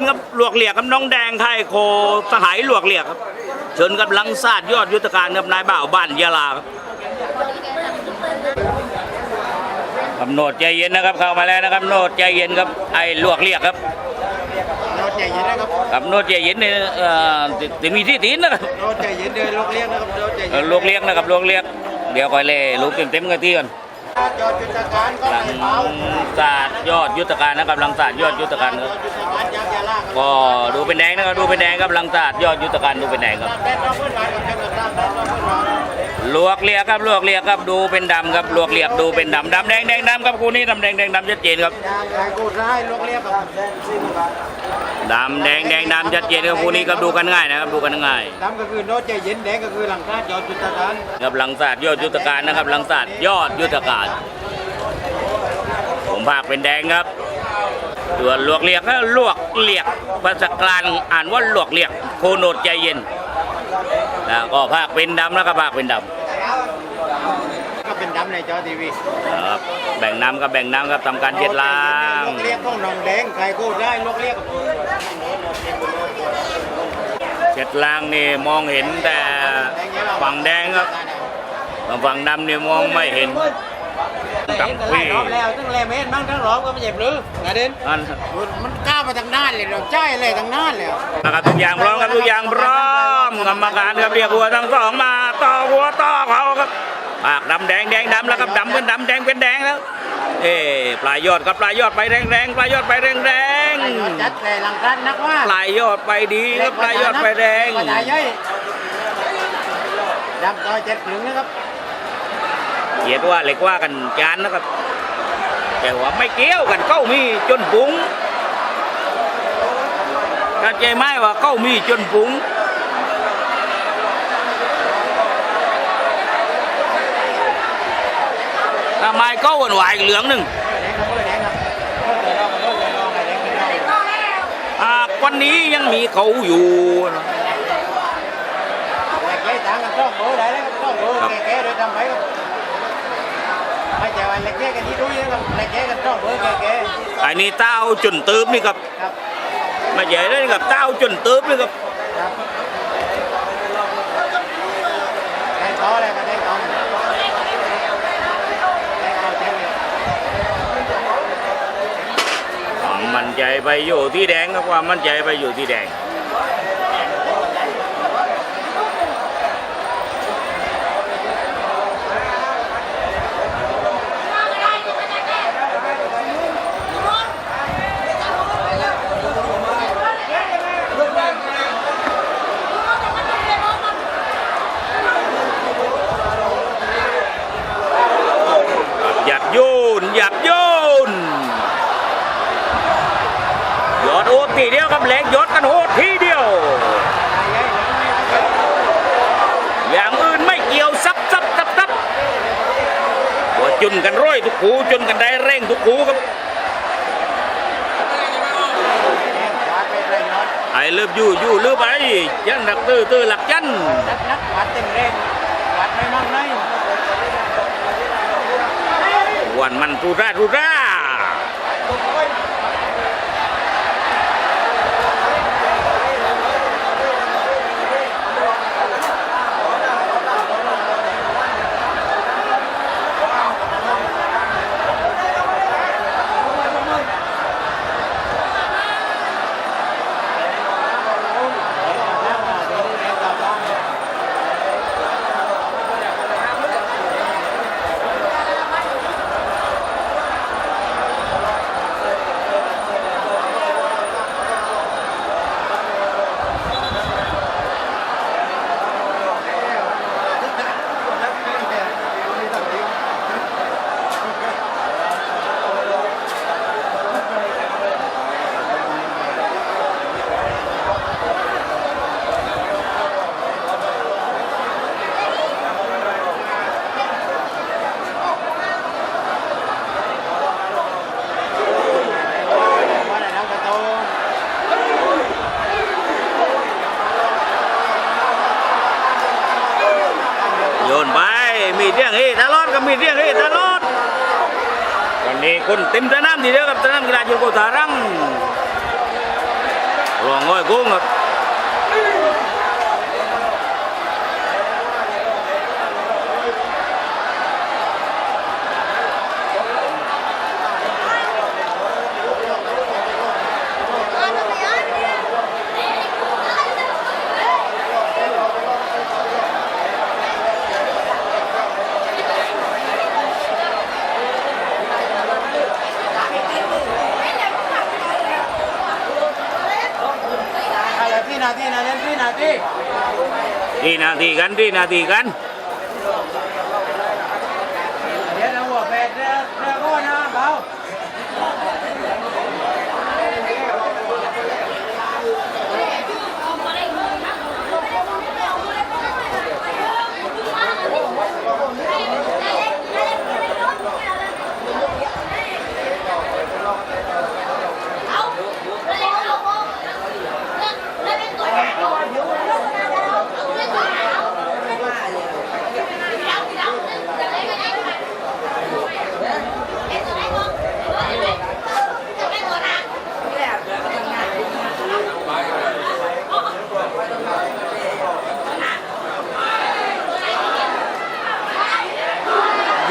นครับลวกเหลียกครับน้องแดงไทยโคสหายลวกเหลียกครับเชิญกับลังซาดยอดยุทธการครับนายบ่าวบ้านยาลาครับกำโนดใจเย็นนะครับเข้ามาแล้วนะครับโนดใจเย็นครับไอ้ลวกเหลียกครับโนดใจเย็นนะครับกับโนดใจเย็นเนี่ยเอ่อติติมีที่ตีนนะครับโนดใจเย็นเลยลูกเลี้ยงนะครับโนดใจเอเย็อนลูกเลี้ยงนะครับลูกเลี้ยงเดี๋ยวคอยเล่ลูกเต็มๆกันที่ก่อนจอดจุดการก็ลัไม่งเบาศาสตร์ยอดยุทธการนะครับลังศาสตร์ยอดยุทธการครับจุด การยางยาลากก็ดูเป็นแดงนะครับดูเป็นแดงครับลังศาสตร์ยอดยุทธการดูเป็นแดงครับแดนเราเพื่อนหวานกับแดนกับตามแดนเราเพื่อนหวานลวกเลียกครับลวกเลียกครับดูเป็นดำครับลวกเลียกดูเป็นดำดำแดงแดงดำครับคู่นี้ดำแดงแดงดำชัดเจนครับยางยางกูร้ายลูกเลี้ยงกับแดนซิมครับดำแดงแดงดำชัดเจนครับคู่นี้ครับดูกันง่ายนะครับดูกันง่ายดำก็คือโนดใจเย็นแดงก็คือหลังคาจอดจุดการครับลังศาสตร์ยอดยุทธการนะครับลังศาสตร์ยอดยุทธการผมภาคเป็นแดงครับส่วนลวกเลียกก็ลวก เลียกภาษากลางอ่านว่าลวกเลียกโคโนดใจเย็นแล้วก็ภาคเป็นดำแล้วก็ภาคเป็นดก็เป็นดำในจอทีวีำครับแบ่งน้ำกับแบ่งน้ำครับทำการเช็ดล้างลูกเลี้ยงต้องนองแดงใครกูได้ลูกเลี้ยงเช็ดล้างนี่มองเห็นแต่ฝั่งแดงครับฝั่งดำนี่มองไม่เห็น ตังไล่พี่รอบแล้วทั้งแลเมนบ้างทั้งรอบก็ไม่เจ็บหรือนะเด่นนั่นมันก้าวมาทางด้านเลยเราใจเลยทางด้านเลยนะครับทุกอย่างพร้อมครับทุกอย่างพร้อมกรรมการครับเรียกหัวทั้งสองมาต่อหัวต่อเขาครับปากดำแดงแดงดำแล้วครับดำเป็นดำแดงเป็นแดงแล้วเอ้ปลายยอดครับปลายยอดไปแรงแรงๆปลายยอดไปแรงแรงจัดเลยหลังกันนักว่าปลายยอดไปดีครับปลายยอดไปแรงกระจายย่อยดำต่อเจ็ดถึงนะครับ เกียดว่าเล็กว่ากันจานนะครับ แต่ว่าไม่เกี่ยวกันเก้ามีจนปุงเข้าใจไหมว่าเก้ามีจนปุงทำไมเก้าวันไหวายเหลืองหนึ่งวันนี้ยังมีเขาอยู่นะแต่แกต่างกันต้องเบอร์ได้แล้วต้องเบอร์แกๆโดยทำไปครับ ไม่ใช่ว่าเล็กแกกันที่ดูเยอะครับเล็กแกกันต้องเบอร์แกไอ้นี่เต้าจนตืบนี่ครับ ๆครับไม่ใช่เลยครับเต้าจนตืบนี่ครับครับแดงต่อเลยครับแดงต่อแดงต่อเจ็ดเลยความมั่นใจไปอยู่ที่แดงครับความมั่นใจไปอยู่ที่แดง ยัดโยนยอดโอดทีเดียวครับเหล็กยอดกันโหดทีเดียว อย่างอื่นไม่เกี่ยวซับซับซับซับหัวจุนกันร้อยทุกคูจุนกันได้เร่งทุกคูครับไอ้เลิฟยู่ยู่เลือไปยันหลักตื้อตื้อหลักยันนักนักวัดเต็มเร่งวัดไม่มั่งเลย วันมันรูรารูราโยนไป เรื่องเฮตลอดก็มีเรื่องเฮตลอดวันนี้คนเต็มสนามทีเดียวกับสนามกีฬาจุฬาโกสารังรองง้อยกุ้งครับ อะไรที่นาทีนะเล่นที่นาที ดีนาทีกันดีนาทีกันเดี๋ยวเราหัวแปดเรือเรือก้อนนะเบา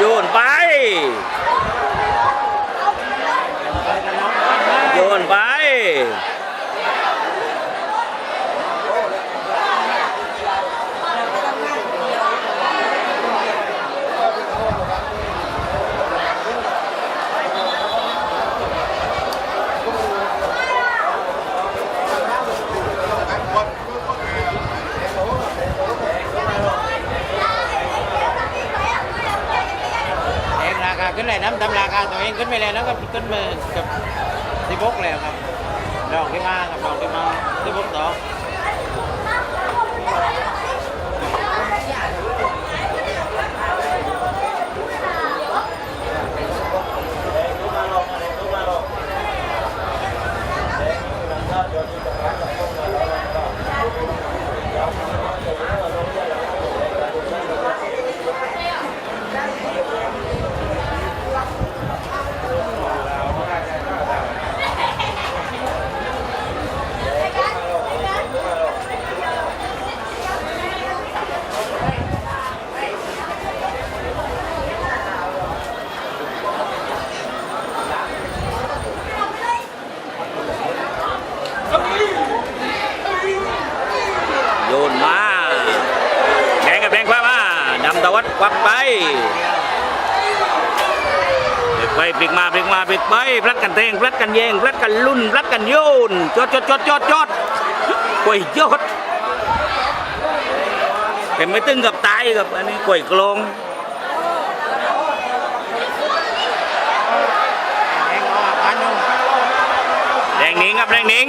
โยนไป โยนไป เองราคาขึ้ น้ำตำราคาตัวเองขึ้นไปเลยแล้วก็ขึ้นมากับสิบกแล้วครับดอกที่มาครับดอกที่มาสิบกดอก โยนมา แดงกับแดงคว้ามาดำตะวัดควักไปพลิกไปพลิกมาพลิกมาพลิก ไปพลัดกันเตงพลัดกันแยงพลัดกันลุ่นพลัดกันโยนจดจดจดจดจดกวยยอดแต่ไม่ตึงกับตายกับอันนี้กวยกลงเองนิ่งแดงหนิงครับแดงหนิง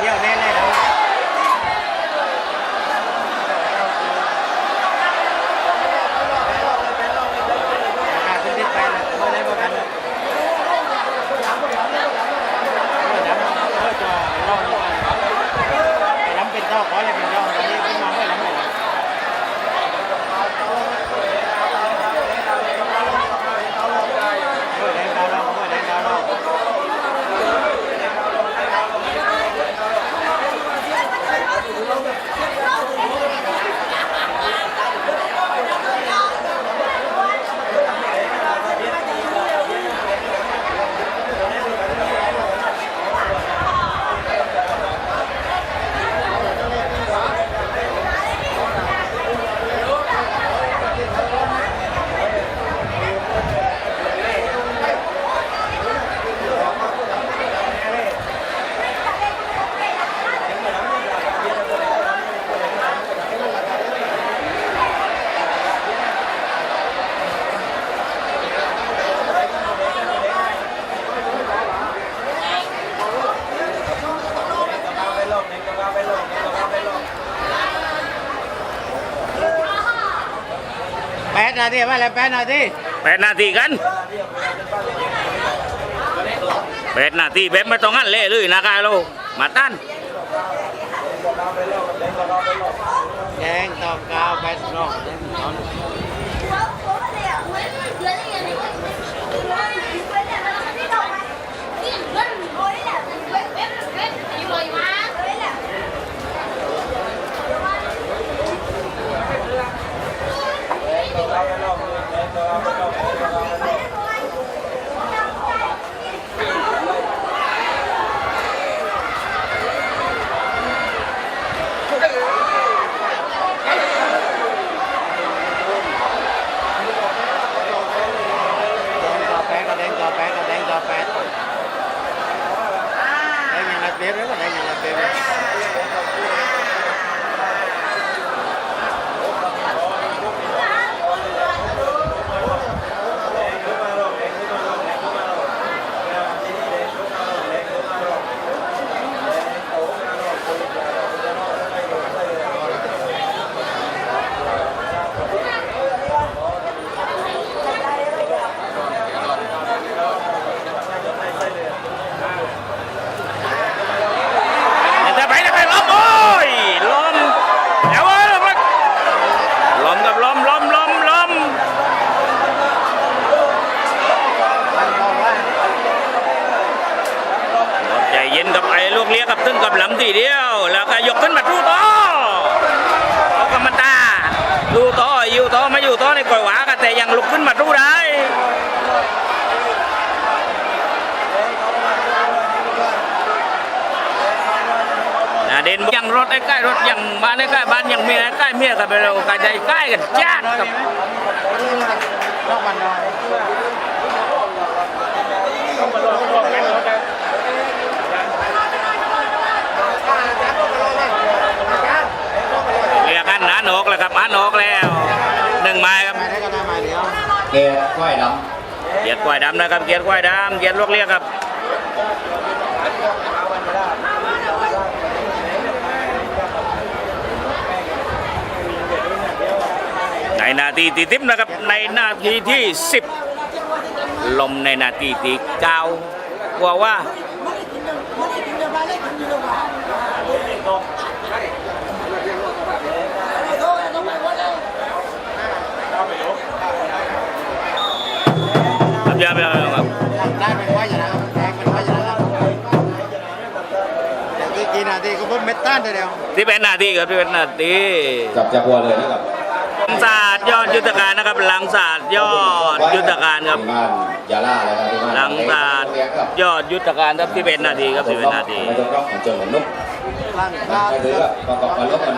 เดียวแน่เลยครับราคาขึ้นที่ไปแล้วไม่ได้ประกันเออดำเออจอรอบนี้ไปดำเป็นรอบขอเลยเป็นรอบอันนี้ขึ้นมาไม่ดำเลย Ôi, đang cao đâu, ôi, đang cao đâu. Pet nào đi, phải là pet nào đi. แปดนาทีกันแปดนาทีแบบไม่ต้องงั้นเละเลยนะครับเรามาตั้น Đen, tôm cao, pet non. Non. Hãy subscribe cho kênh Ghiền Mì Gõ Để không bỏ lỡ แปดกับแดงจอแปด แดงยังรัดเบี้ยเลยก็แดงยังรัดเบี้ยเลย จะไปจะไปล้มโอ้ยล้มเดี๋ยวเว้ยล้มล้มกับล้มล้มล้มล้ม มันบอกว่า ใจเย็นกับไอ้ ลูกเลี้ยกับตึ้งกับหลำทีเดียว แล้วก็ยกขึ้นมาทูต่อเอากำมันตาดูต่ออยู่ต่อไม่อยู่ต่อในก่อยหวากันแต่ยังลุกขึ้นมาทูได้เด่นยังรถใกล้รถยังบ้านใกล้บ้านยังเมียใกล้เมียกันไปเรากันใจใกล้กันจ้าดกับ เกลือก้อยดเกียรติควายดำนะครับ เกียรติควายดำเกียรติลูกเรียกครับในนาทีที่ทิพนะครับ ในนาทีที่สิบลมในนาทีที่เก้ากว่าว่า อย่าไปเอาครับได้เป็นว่าอย่างนั้นแทงเป็นว่าอย่างนั้นกี่นาทีก็เพิ่มเมตานเดียวที่เป็นนาทีครับที่เป็นนาทีำจับจับวัวเลยนะครับหลังศาสตร์ยอดยุทธการนะครับ หลังศาสตร์ยอดยุทธการครับยาล่าเลยครับหลังศาสตร์ยอดยุทธการครับที่เป็นนาทีครับที่เป็นนาทีไม่ต้องร้องของเจ้าหนุ่มนุ๊กล่างไปถือว่าประกอบกันลบกัน